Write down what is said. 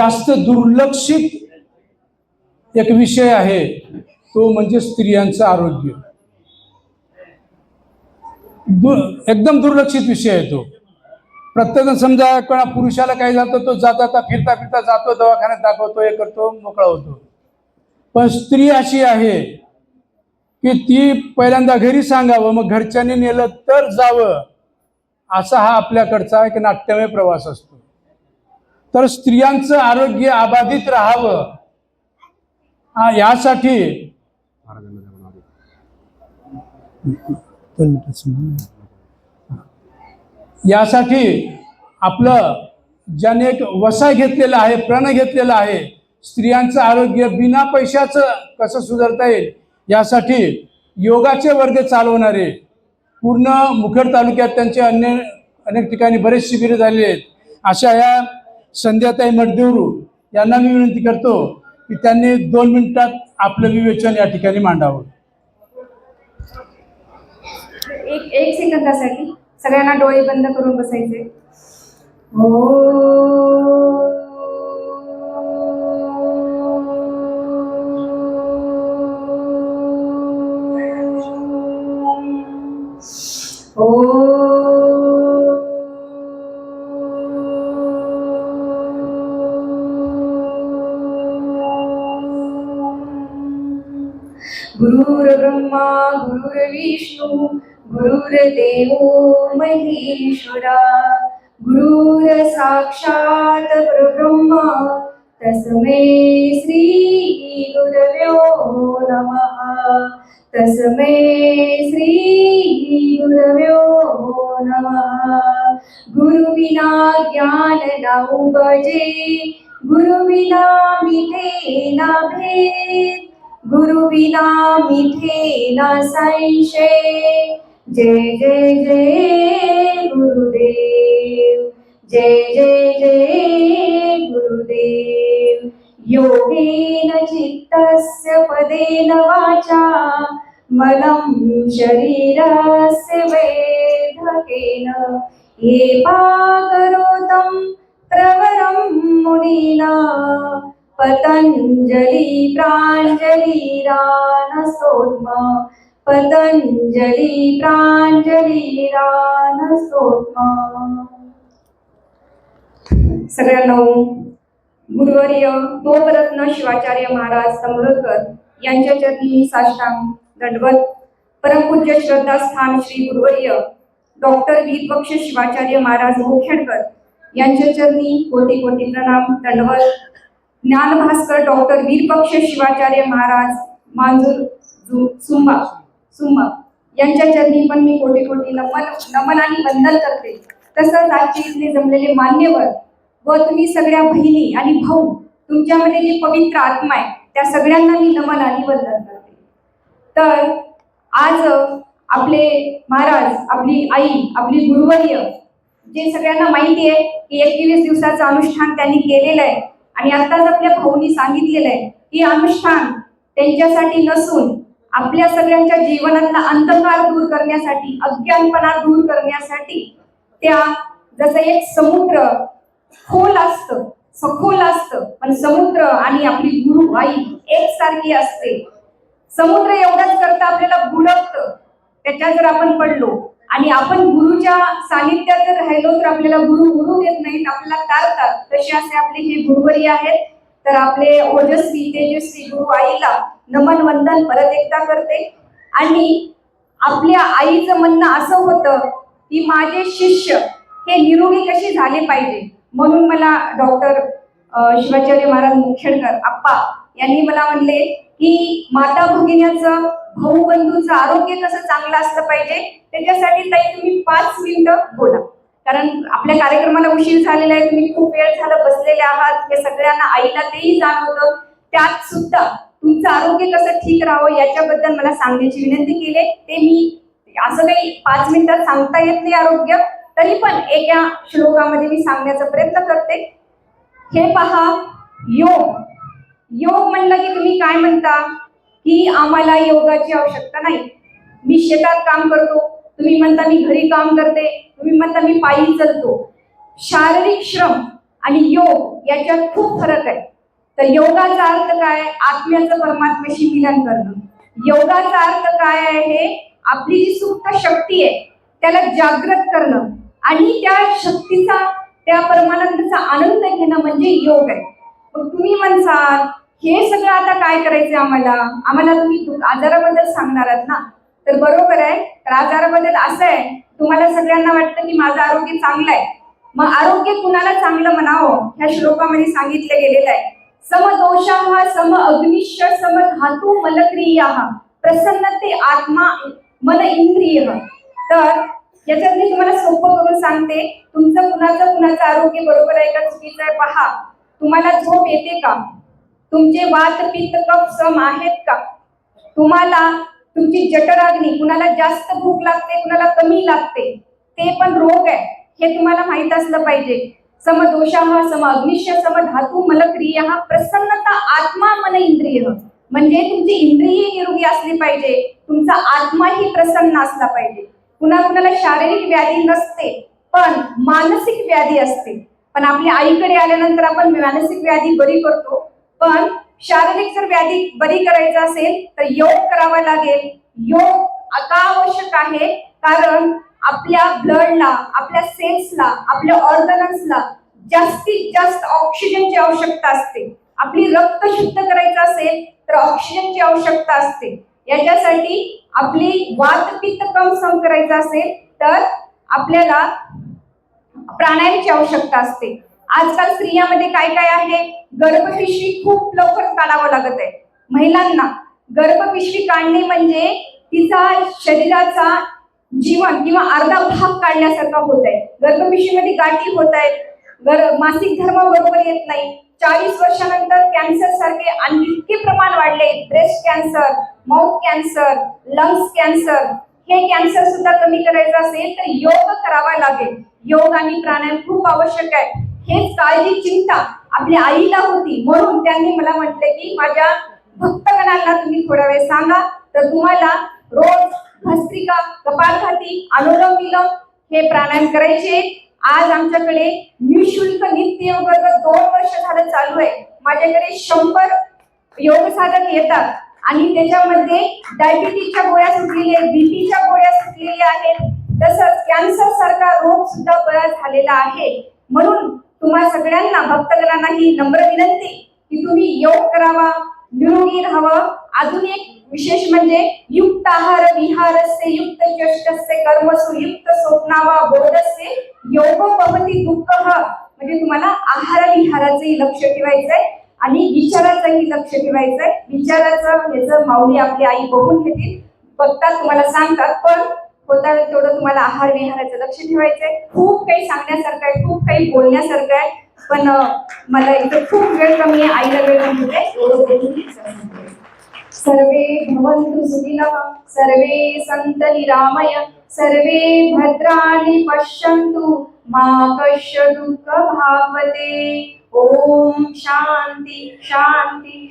जास्त दुर्लक्षित एक विषय आहे तो म्हणजे स्त्रियांचं आरोग्य. दु एकदम दुर्लक्षित विषय आहे तो. प्रत्येक समजा कोणा पुरुषाला काही जातं तो जाता जाता फिरता फिरता जातो दवाखान्यात दाखवतो हे करतो मोकळा होतो. पण स्त्री अशी आहे की ती पहिल्यांदा घरी सांगावं मग घरच्यांनी नेलं तर जावं असा हा आपल्याकडचा एक नाट्यमय प्रवास असतो. तर स्त्रियांचं आरोग्य अबाधित राहावं. यासाठी यासाठी आपलं ज्याने एक वसाय घेतलेला आहे प्रण घेतलेला आहे स्त्रियांचं आरोग्य बिना पैशाचं कसं सुधारता येईल? यासाठी योगाचे वर्ग चालवणारे पूर्ण मुखेड तालुक्यात त्यांचे अन्य अनेक ठिकाणी बरेच शिबिरे झालेले आहेत. अशा या संध्याताई मडदेवरू यांना मी विनंती करतो की त्यांनी दोन मिनिटात आपलं विवेचन या ठिकाणी मांडावं. एक एक सेकंदासाठी सगळ्यांना डोळे बंद करून बसायचे. हो गुरुर्ब्रह्मा गुरुर्विष्णू गुरुर्देव महेश्वरा. गुरुर साक्षात परब्रह्म तस्मै श्री गुरव्यो नमः. तस्मै श्री गुरव्यो नमः. गुरुविना ज्ञान नाऊ बजे गुरुविना मिथे ना भेद. गुरुविना मिथे ना संशय। जय जय जय गुरुदेव। जय जय जय गुरुदेव। योगेन चित्तस्य पदेन वाचा। मनं शरीरस्य वेधकेन। ये पाकरोतं प्रवरं मुनिना। पतञ्जलि प्राञ्जलिरानस्तोत्म पतञ्जलि प्राञ्जलिरानस्तोत्म सगळ्यांना गुरुवर्य गोपरत्न शिवाचार्य महाराज तंबरकर यांच्या चरणी साष्टांग दंडवत परमपूज्य श्रद्धास्थान श्री गुरुवर्य डॉक्टर वीरपक्ष शिवाचार्य महाराज मुखेडकर यांच्या चरणी कोटी कोटी प्रणाम दंडवत. ज्ञानभास्कर डॉक्टर वीरपक्ष शिवाचार्य महाराज मांजूर सुम्मा सुम्मा यांच्या चरणी पण मी कोटी कोटी नमन नमन आणि वंदन करते. तसंच आजचे इथले जमलेले मान्यवर व तुम्ही सगळ्या बहिणी आणि भाऊ तुमच्यामध्ये जे पवित्र आत्मा आहे त्या सगळ्यांना मी नमन आणि वंदन करते. तर आज आपले महाराज आपली आई आपली गुरुवर्य जे सगळ्यांना माहिती आहे की एकवीस दिवसाचं अनुष्ठान त्यांनी केलेलं आहे आणि आताच आपल्या भाऊनी सांगितलेलं आहे की अनुष्ठान त्यांच्यासाठी नसून आपल्या सगळ्यांच्या जीवनातला अंधकार दूर करण्यासाठी अज्ञानपणा दूर करण्यासाठी त्या जसं एक समुद्र खोल असत सखोल असतं पण समुद्र आणि आपली गुरु आई एकसारखी असते. समुद्र एवढंच करता आपल्याला बुडवत त्याच्यात जर आपण पडलो आणि आपण गुरुच्या सानिध्यात जर राहिलो तर आपल्याला गुरु गुरु देत नाहीत आपल्याला तारतात. तसे असे आपले हे गुरुवरी आहेत. तर आपले ओजस्वी तेजस्वी गुरु आईला नमन वंदन परत एकदा करते. आणि आपल्या आईचं म्हणणं असं होतं की माझे शिष्य हे निरोगी कसे झाले पाहिजे? म्हणून मला डॉक्टर शिवाचार्य महाराज मुखेडकर आप्पा यांनी मला म्हणले की माता भगिन्याचं भाऊ बंधूचं आरोग्य कसं चांगलं असलं पाहिजे त्याच्यासाठी ताई तुम्ही पाच मिनिटं बोला. कारण आपल्या कार्यक्रमाला उशीर झालेला आहे तुम्ही खूप वेळ झाला बसलेले आहात हे सगळ्यांना आईला तेही जाणवतं. त्यात सुद्धा तुमचं आरोग्य कसं ठीक राहावं याच्याबद्दल मला सांगण्याची विनंती केली. ते मी असं काही पाच मिनिटात सांगता येत नाही आरोग्य तरी पण एका श्लोकामध्ये मी सांगण्याचा प्रयत्न करते. हे पहा योग. योग म्हणलं की तुम्ही काय म्हणता? की आम्हाला योगाची आवश्यकता नाही. मी शेतात काम करतो तुम्ही म्हणता मी घरी काम करते तुम्ही म्हणता मी पायी चलतो. शारीरिक श्रम आणि योग याच्यात खूप फरक आहे. तर योगाचा अर्थ काय? आत्म्याचं परमात्म्याशी मिलन करणं. योगाचा अर्थ काय आहे? आपली जी सुप्त शक्ती आहे त्याला जागृत करणं. आणि त्या शक्तीचा त्या परमानंदाचा आनंद घेणं म्हणजे योग आहे. मग तुम्ही म्हणसाल हे सगळं आता काय करायचं आम्हाला? आम्हाला तुम्ही आजाराबद्दल सांगणार आहात ना? तर बरोबर आहे. तर आजाराबद्दल असं आहे तुम्हाला सगळ्यांना वाटतं की माझं आरोग्य चांगलं आहे. मग आरोग्य कुणाला चांगलं म्हणावं? ह्या श्लोकामध्ये सांगितलं गेलेलं आहे. समदोषाः सम अग्निश्य सम धातू प्रसन्न ते आत्मा मन इंद्रिय. तर याच्यात मी तुम्हाला सोपं करून सांगते तुमचं कुणाचं कुणाचं आरोग्य बरोबर आहे का? चुकीचं आहे? पहा. तुम्हाला झोप येते का? तुमचे वात पित्त कफ सम आहेत का? तुम्हाला तुमची जठराग्नी कुणाला जास्त भूक लागते कुणाला कमी लागते ते पण रोग आहे. हे तुम्हाला माहीत असलं पाहिजे. समदोषाः सम अग्निश्य सम धातू मलक्रिया प्रसन्नता आत्मा मन इंद्रिय. म्हणजे तुमची इंद्रिय निरोगी असली पाहिजे. तुमचा आत्माही प्रसन्न असला पाहिजे. कुणा कुणाला शारीरिक व्याधी नसते पण मानसिक व्याधी असते. पण आपल्या आईकडे आल्यानंतर आपण मानसिक व्याधी बरी करतो. पण शारीरिक जर व्याधी बरी करायचं असेल तर योग करावा लागेल. योग आता आवश्यक आहे कारण आपल्या ब्लडला आपल्या सेल्सला आपल्या ऑर्गनन्सला जास्तीत जास्त ऑक्सिजनची आवश्यकता असते. आपली रक्त शुद्ध करायचं असेल तर ऑक्सिजनची आवश्यकता असते. याच्यासाठी आपली वात पित्त कम सम करायचं असेल तर आपल्याला प्राणायामची आवश्यकता असते. आजकाल स्त्रियामध्ये काय काय आहे? गर्भपिशवी खूप लवकर काढावं लागत आहे. महिलांना गर्भपिशवी काढणे म्हणजे तिचा शरीराचा जीवन किंवा अर्धा भाग काढण्यासारखा होत आहे. गर्भपिशवीमध्ये गाठी होत आहेत. गर मासिक धर्म बरोबर येत नाही. चाळीस वर्षानंतर कॅन्सर सारखे आणि इतके प्रमाण वाढले. Breast cancer mouth cancer lungs cancer हे कॅन्सर सुद्धा कमी करायचं असेल तर योग करावा लागेल. योग आणि प्राणायाम खूप आवश्यक आहे. हेच काळजी चिंता आपल्या आईला होती. म्हणून त्यांनी मला म्हटले की माझ्या भक्तगणांना तुम्ही थोडा वेळ सांगा. तर तुम्हाला रोज भस्त्रिका कपालभाती अनुलोम विलोम हे प्राणायाम करायचे आज आमच्याकडे निशुल्क नित्य वर्ग दोन वर्ष झालं चालू आहे. माझ्याकडे शंभर योग साधक येतात. आणि त्याच्यामध्ये डायबिटीजच्या गोळ्या सुटलेल्या आहेत बीपीच्या गोळ्या सुटलेल्या आहेत. तसंच कॅन्सर सारखा रोग सुद्धा बरा झालेला आहे. म्हणून तुम्हा सगळ्यांना भक्तगणांना ही नम्र विनंती की तुम्ही योग करावा निरोगी राहावं. अजून एक विशेष म्हणजे युक्त आहार विहारस्य युक्त चष्टस्य कर्मसु युक्त स्वप्नावा बोधस्य योग भवती दुःख. म्हणजे तुम्हाला आहार विहाराचंही लक्ष ठेवायचंय आणि विचाराचंही लक्ष ठेवायचंय. विचाराचं म्हणजे याचं माऊली आपली आई बघून घेतील बघतात तुम्हाला सांगतात पण होता तेवढं तुम्हाला आहार विहाराचं लक्ष ठेवायचंय. खूप काही सांगण्यासारखं आहे खूप काही बोलण्यासारखं आहे पण मला इथे खूप वेळ कमी आहे आईला वेळ कमी होते सर्वे भवन्तु सुखिनः सर्वे सन्तु निरामय सर्वे भद्राणि पश्यन्तु मा कश्य दुःख भावते। ओम शांती शांती